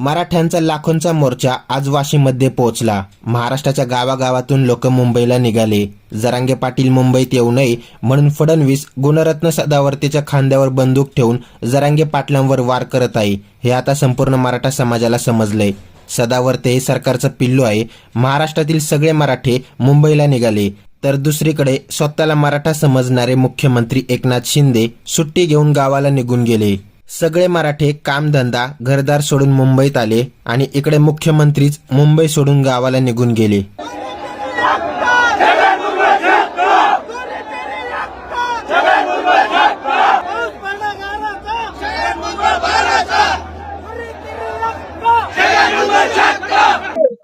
मराठ्यांचा लाखोंचा मोर्चा आज वाशीमध्ये पोहोचला. महाराष्ट्राच्या गावागावातून लोक मुंबईला निघाले. जरांगे पाटील मुंबईत येऊ नये म्हणून फडणवीस गुणरत्न सदावर्तीच्या खांद्यावर बंदूक ठेवून जरांगे पाटलांवर वार करत आहे. हे आता संपूर्ण मराठा समाजाला समजलंय. सदावर्ते हे सरकारचं पिल्लू आहे. महाराष्ट्रातील सगळे मराठे मुंबईला निघाले. तर दुसरीकडे स्वतःला मराठा समजणारे मुख्यमंत्री एकनाथ शिंदे सुट्टी घेऊन गावाला निघून गेले. सगळे मराठे कामधंदा घरदार सोडून मुंबईत आले आणि इकडे मुख्यमंत्रीच मुंबई सोडून गावाला निघून गेले.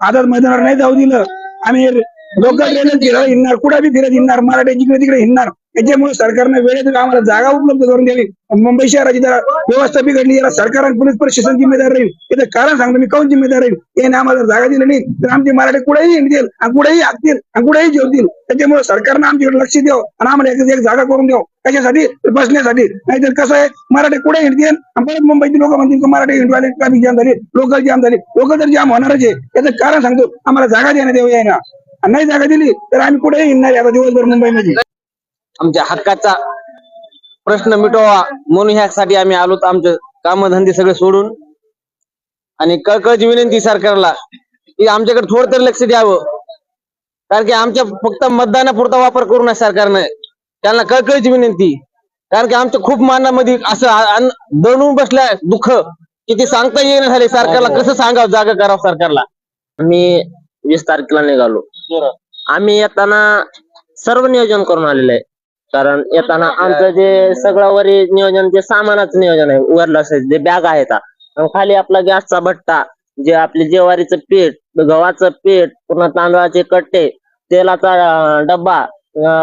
आदर मैदानावर नाही जाऊ दिलं. आम्ही लोकल ट्रेन फिरायला हिंडणार. कुठे बी फिरत हिंडणार. मराठी जिकडे तिकडे हिंडणार. त्याच्यामुळे सरकारनं वेळेत आम्हाला जागा उपलब्ध करून द्यावी. मुंबई शहराची जरा व्यवस्था बिघडली याला सरकार आणि पोलीस प्रशासन जिम्मेदार राहील. याचं कारण सांगतो मी कोण जिम्मेदार राहील? याने आम्हाला जागा दिली नाही तर आमचे मराठी कुठेही हिंडतील आणि कुठेही हाकतील आणि कुठेही जेवतील त्याच्यामुळे सरकारनं आमच्याकडे लक्ष द्यावं आणि आम्हाला एक जागा करून द्यावं. कशासाठी? बसण्यासाठी. नाहीतर कसं आहे? मराठी कुठे हिंडतील? परत मुंबईची लोक म्हणतील मराठी हिंडवाले ट्रॅफिक जाम झाले? लोकल जाम झाले. लोकल तर जाम होणारच आहे. याचं कारण सांगतो आम्हाला जागा देण्यात येऊ ना. आणि नाही जागा दिली तर आम्ही कुठेही हिंडणार आता दिवसभर मुंबईमध्ये. आमच्या हक्काचा प्रश्न मिटवा म्हणून ह्यासाठी आम्ही आलो तर आमचे कामधंदे सगळे सोडून. आणि कळकळची विनंती सरकारला की आमच्याकडे थोडं तरी लक्ष द्यावं. कारण की आमच्या फक्त मतदानापुरता वापर करू नये सरकारनं. त्यांना कळकळीची विनंती. कारण की आमच्या खूप मानामध्ये असं दडून बसलंय दुःख की ते सांगता येईना झाले. सरकारला कसं सांगावं? जागा करावं सरकारला. आम्ही वीस तारखेला निघालो. आम्ही येताना सर्व नियोजन करून आलेलं आहे. कारण येताना आमचं जे सगळं वरी नियोजन जे सामानाचं नियोजन आहे वरलं असेल जे बॅग आहेत आणि खाली आपला गॅसचा भट्टा जे आपले जेवारीचं पीठ गव्हाचं पीठ पुन्हा तांदळाचे कट्टे तेलाचा डब्बा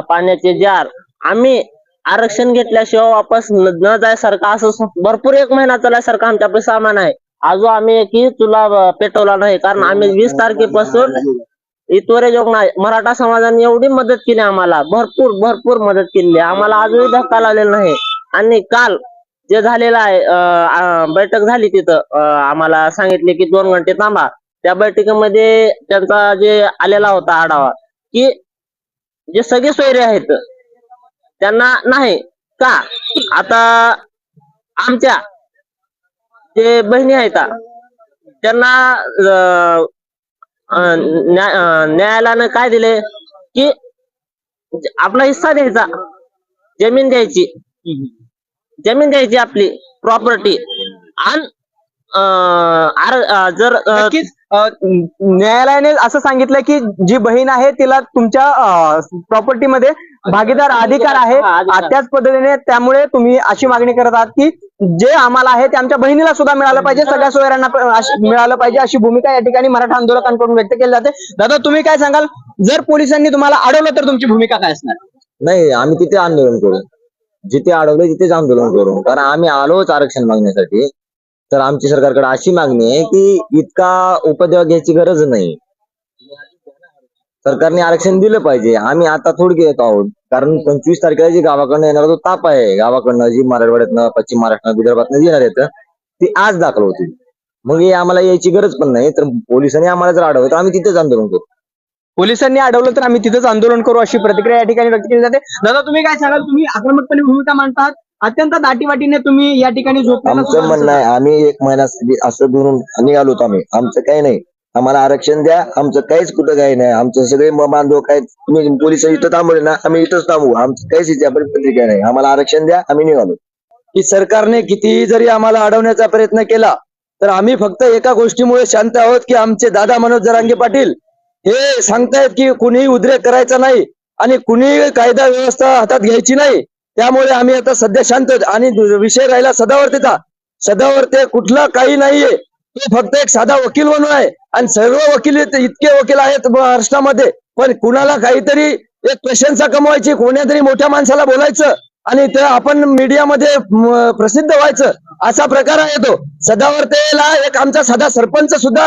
पाण्याचे जार आम्ही आरक्षण घेतल्याशिवाय वापस न जायसारखं असं भरपूर एक महिना चालायसारखं आमच्याकडे सामान आहे. अजून आम्ही एकही तुला पेटवला नाही कारण आम्ही वीस तारखेपासून इतवरे जोग मराठा समाजाने एवढी मदत केली आम्हाला. भरपूर भरपूर मदत केली. आम्हाला अजूनही धक्का लागलेला नाही. आणि काल जे झालेलं आहे बैठक झाली तिथं. आम्हाला सांगितले की दोन घंटे थांबा. त्या बैठकीमध्ये त्यांचा जे आलेला होता आढावा की जे सगळे सोयरे आहेत त्यांना नाही. का? आता आमच्या जे बहिणी आहेत त्यांना न्यायालयानं काय दिले? की आपला हिस्सा द्यायचा. जमीन द्यायची. जमीन द्यायची आपली प्रॉपर्टी आणि जर न्यायालयाने असं सांगितलं की जी बहीण आहे तिला तुमच्या प्रॉपर्टीमध्ये भागीदार अधिकार आहे. त्याच पद्धतीने त्यामुळे तुम्ही अशी मागणी करत आहात की जे आम्हाला आहे ते आमच्या बहिणीला सुद्धा मिळालं पाहिजे. सगळ्या सोयऱ्यांना मिळालं पाहिजे अशी भूमिका या ठिकाणी मराठा आंदोलकांकडून व्यक्त केली जाते. दादा तुम्ही काय सांगाल? जर पोलिसांनी तुम्हाला अडवलं तर तुमची भूमिका काय असणार? नाही आम्ही तिथे आंदोलन करू. जिथे अडवलं तिथेच आंदोलन करू. कारण आम्ही आलोच आरक्षण मागण्यासाठी. तर आमची सरकारकडे अशी मागणी आहे की इतका उपद्रव घ्यायची गरज नाही. सरकारने आरक्षण दिलं पाहिजे. आम्ही आता थोडके येत आहोत. कारण पंचवीस तारखेला जी गावाकडनं येणार तो ताप आहे. गावाकडनं जी मराठवाड्यातनं पश्चिम महाराष्ट्र विदर्भातनं येणार आहेत ती आज दाखल होतील. मग हे आम्हाला यायची गरज पण नाही. तर पोलिसांनी आम्हाला जर अडवलं तर आम्ही तिथेच आंदोलन करू. पोलिसांनी अडवलं तर आम्ही तिथंच आंदोलन करू अशी प्रतिक्रिया या ठिकाणी व्यक्त केली जाते. दादा तुम्ही काय सांगाल? तुम्ही आक्रमकपणे भूमिका मांडतात. अत्यंत दाटीवाटीने तुम्ही या ठिकाणी झोपलेला आमचं म्हणणं आहे आम्ही एक महिना असं दुरून निघालोत आम्ही. आमचं काही नाही. आम्हाला आरक्षण द्या. आमचं काहीच कुठं काही नाही. आमचं सगळे बांधव काय तुम्ही पोलीस इथं थांबवले ना आम्ही इथंच थांबू. आमचं काहीच इथे पत्रिका नाही. आम्हाला आरक्षण द्या आम्ही निघालो. की सरकारने कितीही जरी आम्हाला अडवण्याचा प्रयत्न केला तर आम्ही फक्त एका गोष्टीमुळे शांत आहोत की आमचे दादा मनोज जरांगे पाटील हे सांगतायत की कुणीही उद्रेक करायचा नाही आणि कुणीही कायदा व्यवस्था हातात घ्यायची नाही. त्यामुळे आम्ही आता सध्या शांत आणि विषय राहिला सदावर्तेचा. सदावर्ते कुठला काही नाहीये. तो फक्त एक साधा वकील म्हणून आहे. आणि सर्व वकील इतके वकील आहेत महाराष्ट्रामध्ये. पण कुणाला काहीतरी एक प्रशंसा कमवायची कोण्यातरी मोठ्या माणसाला बोलायचं आणि ते आपण मीडियामध्ये प्रसिद्ध व्हायचं असा प्रकार आहे तो. सदावर्तेला एक आमचा साधा सरपंच सुद्धा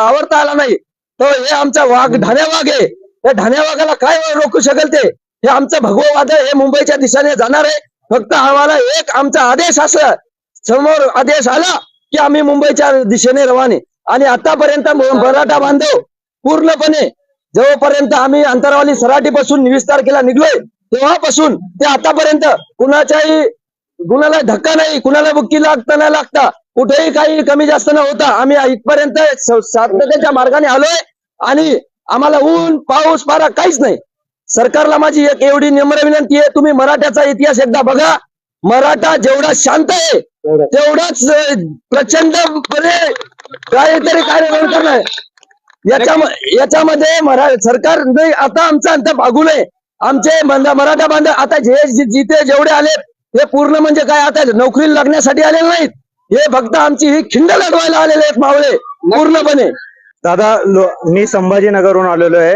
आवडता आला नाही. तो हे आमचा वाघ ढाण्या वाघ आहे. त्या ढाण्या वाघाला काय रोखू शकेल ते? हे आमचं भगवं वादळ हे मुंबईच्या दिशेने जाणार आहे. फक्त आम्हाला एक आमचा आदेश असला समोर आदेश आला की आम्ही मुंबईच्या दिशेने रवाने. आणि आतापर्यंत मराठा बांधव पूर्णपणे जोपर्यंत आम्ही अंतरावली सराटीपासून वीस तारखेला निघलोय तेव्हापासून ते आतापर्यंत कुणाच्याही कुणाला धक्का नाही कुणाला बुक्की लागता नाही लागता कुठेही काही कमी जास्त न होता आम्ही इथपर्यंत स- मार्गाने आलोय. आणि आम्हाला ऊन पाऊस पारा काहीच नाही. सरकारला माझी एक एवढी नम्र विनंती आहे तुम्ही मराठ्याचा इतिहास एकदा बघा. मराठा जेवढा शांत आहे तेवढाच अं, प्रचंडपणे काहीतरी कार्य करणार. याच्या याच्यामध्ये मरा सरकार नाही आता आमचा अंत भागू नये. आमचे मराठा बांधव आता जे जिथे जेवढे आलेत हे पूर्ण म्हणजे काय आता नोकरीला लागण्यासाठी आलेले नाहीत. हे फक्त आमची ही खिंड लढवायला आलेले आहेत मावळे पूर्णपणे. दादा मी संभाजीनगरहून आलेलो आहे.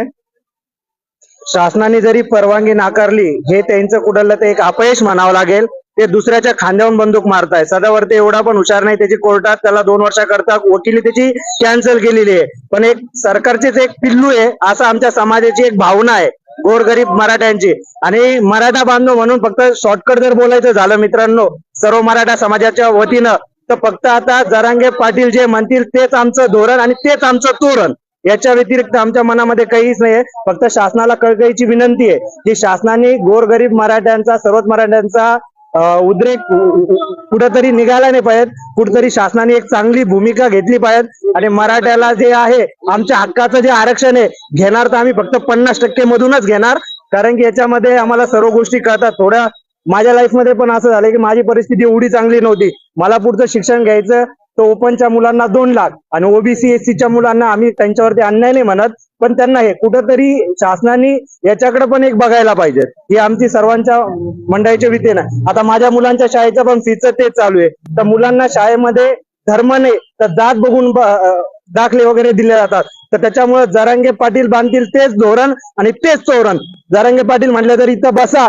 शासनाने जरी परवानगी नाकारली हे त्यांचं कुठलं ते एक अपयश म्हणावं लागेल. ते दुसऱ्याच्या खांद्यावरून बंदूक मारताय. सदावरती एवढा पण हुशार नाही त्याची कोर्टात त्याला दोन वर्षाकरता वकिली त्याची कॅन्सल केलेली आहे. पण एक सरकारचेच एक पिल्लू आहे असं आमच्या समाजाची एक भावना आहे गोरगरीब मराठ्यांची. आणि मराठा बांधव म्हणून फक्त शॉर्टकट जर बोलायचं झालं मित्रांनो सर्व मराठा समाजाच्या वतीनं तर फक्त आता जरांगे पाटील जे म्हणतील तेच आमचं धोरण आणि तेच आमचं तोरण. याच्या व्यतिरिक्त आमच्या मनामध्ये काहीच नाहीये फक्त शासनाला कळकळीची विनंती आहे की शासनाने गोरगरीब मराठ्यांचा सर्वच मराठ्यांचा उद्रेक कुठंतरी निघाला नाही पाहिजे. कुठंतरी शासनाने एक चांगली भूमिका घेतली पाहिजे. आणि मराठ्याला जे आहे आमच्या हक्काचं जे आरक्षण आहे घेणार तर आम्ही फक्त पन्नास टक्के मधूनच घेणार. कारण की याच्यामध्ये आम्हाला सर्व गोष्टी कळतात. थोड्या माझ्या लाईफमध्ये पण असं झालं की माझी परिस्थिती एवढी चांगली नव्हती. मला पुढचं शिक्षण घ्यायचं तर ओपनच्या मुलांना दोन लाख आणि ओबीसी एससीच्या मुलांना आम्ही त्यांच्यावरती अन्याय नाही म्हणत पण त्यांना हे कुठंतरी शासनाने याच्याकडे पण एक बघायला पाहिजे. ही आमची सर्वांच्या मंडळीच्या भीतीनं आता माझ्या मुलांच्या शाळेचं पण फीचं तेच चालू आहे. तर मुलांना शाळेमध्ये धर्म नाही तर जात बघून दाखले वगैरे दिले जातात. तर त्याच्यामुळे जरांगे पाटील बांधतील तेच धोरण आणि तेच चोरण. जरांगे पाटील म्हटलं तर इथं बसा.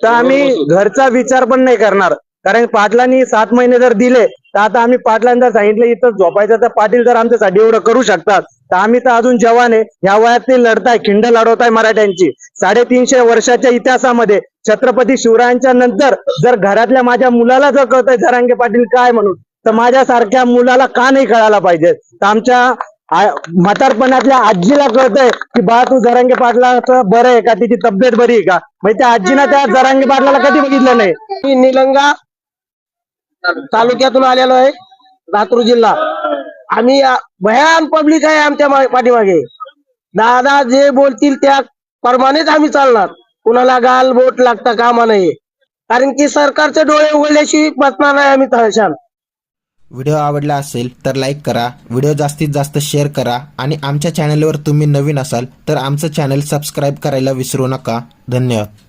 तर आम्ही घरचा विचार पण नाही करणार. कारण पाटलांनी सात महिने जर दिले तर आता आम्ही पाटलांना जर सांगितलं इथं झोपायचं तर पाटील जर आमच्यासाठी एवढं करू शकतात. तर आम्ही तर अजून जवान आहे. ह्या वयात ते लढताय खिंड लढवताय मराठ्यांची. साडेतीनशे वर्षाच्या इतिहासामध्ये छत्रपती शिवरायांच्या नंतर जर घरातल्या माझ्या मुलाला जर कळतंय जरांगे पाटील काय म्हणून तर माझ्यासारख्या मुलाला का नाही कळायला पाहिजे? तर आमच्या म्हातारपणातल्या आजीला कळतंय की बा तू जरांगे पाटलाचं बरं आहे का? तिची तब्येत बरी आहे का? म्हणजे त्या आजीनं त्या जरांगे पाटलाला कधी बघितलं नाही. निलंगा तालुक्यातून आलेलो आहे लातूर जिल्हा. आम्ही भयान पब्लिक आहे आमच्या पाठीमागे. दादा जे बोलतील त्या प्रमाणेच आम्ही चालणार. कुणाला गाल बोट लागता कामा नये. कारण की सरकारचे डोळे उघडल्याशी बसणार नाही आम्ही तहशान. व्हिडिओ आवडला असेल तर लाईक करा व्हिडिओ जास्तीत जास्त शेअर करा आणि आमच्या चॅनलवर तुम्ही नवीन असाल तर आमचं चॅनल सबस्क्राईब करायला विसरू नका. धन्यवाद.